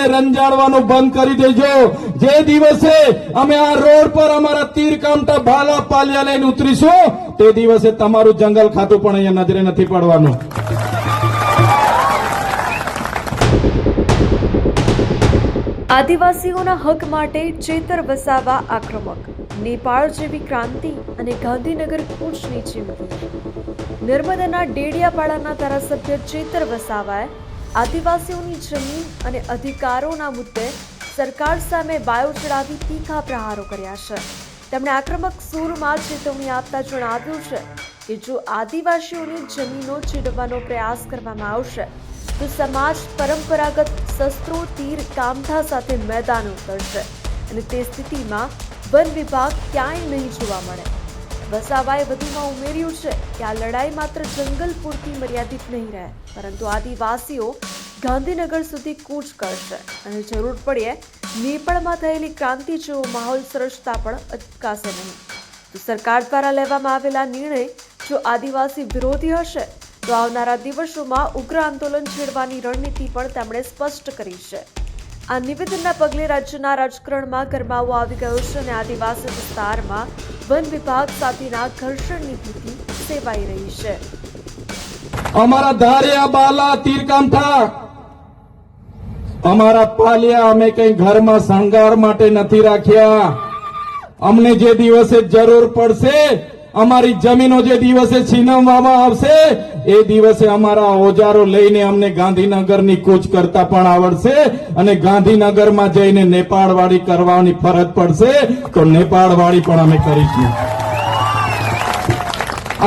અમને રંજાડવાનું બંધ કરી દેજો. જે દિવસે અમે આ રોડ પર અમારા તીર કામટા ભાલા પાલિયા લઈને ઉતરીશું, તે દિવસે તમારું જંગલ ખાતું પણ અહીંયા નજરે નથી પડવાનું. આદિવાસીઓના હક માટે ચેતર વસાવા આક્રમક. નેપાળ જેવી ક્રાંતિ અને ગાંધીનગર કૂચની ચીમકી નર્મદાના ડેડિયાપાડાના ધારાસભ્ય ચેતર વસાવાએ આદિવાસીઓની જમીન અને અધિકારોના મુદ્દે સરકાર સામે બાયો ચડાવી તીખા પ્રહારો કર્યા છે. તેમણે આક્રમક સૂરમાં ચેતવણી આપતા જણાવ્યું છે કે જો આદિવાસીઓની જમીનો છીનવવાનો પ્રયાસ કરવામાં આવશે, તો સમાજ પરંપરાગત શસ્ત્રો, તીર કામઠા સાથે મેદાન ઉતરશે અને તે સ્થિતિમાં વન વિભાગ ક્યાંય નહીં જોવા મળે. વસાવાએ વધુમાં ઉમેર્યું છે કે આ લડાઈ માત્ર જંગલ પૂરતી મર્યાદિત નહીં રહે, પરંતુ આદિવાસીઓ ગાંધીનગર સુધી કૂચ કરશે. અને જરૂર પડે નેપાળમાં થયેલી ક્રાંતિ જેવો માહોલ સર્જતા પણ અટકાશે નહીં. તો સરકાર દ્વારા લેવામાં આવેલા નિર્ણય જો આદિવાસી વિરોધી હશે, તો આવનારા દિવસોમાં ઉગ્ર આંદોલન છેડવાની રણનીતિ પણ તેમણે સ્પષ્ટ કરી છે. આ નિવેદનના પગલે રાજ્યના રાજકારણમાં ગરમાવો આવી ગયો છે અને આદિવાસી વિસ્તારમાં વન વિભાગ સાથેના ઘર્ષણની ભીતિ સેવાઈ રહી છે. અમારા ધારિયા બાલા તીર કામઠા અમારા પાલિયા અમે કઈ ઘરમાં શણગાર માટે નથી રાખ્યા. અમને જે દિવસે જરૂર પડશે અમારી જમીનો જે દિવસે છીનવવામાં આવશે, એ દિવસે અમારા ઓજારો લઈને અમને ગાંધીનગરની કૂચ કરતા પણ આવડશે અને ગાંધીનગરમાં જઈને નેપાળવાળી કરવાની ફરજ પડશે, તો નેપાળવાળી પણ અમે કરીશું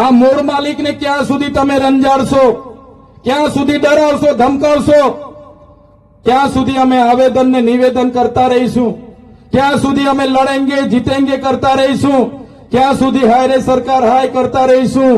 આ મૂળ માલિકને ક્યાં સુધી તમે રંજાડશો? ક્યાં સુધી ડરાવશો, ધમકાવશો? ક્યાં સુધી અમે આવેદન ને નિવેદન કરતા રહીશું? ક્યાં સુધી અમે લડેંગે, જીતેંગે કરતા રહીશું? ક્યાં સુધી હાય રે સરકાર હાય કરતા રહીશું.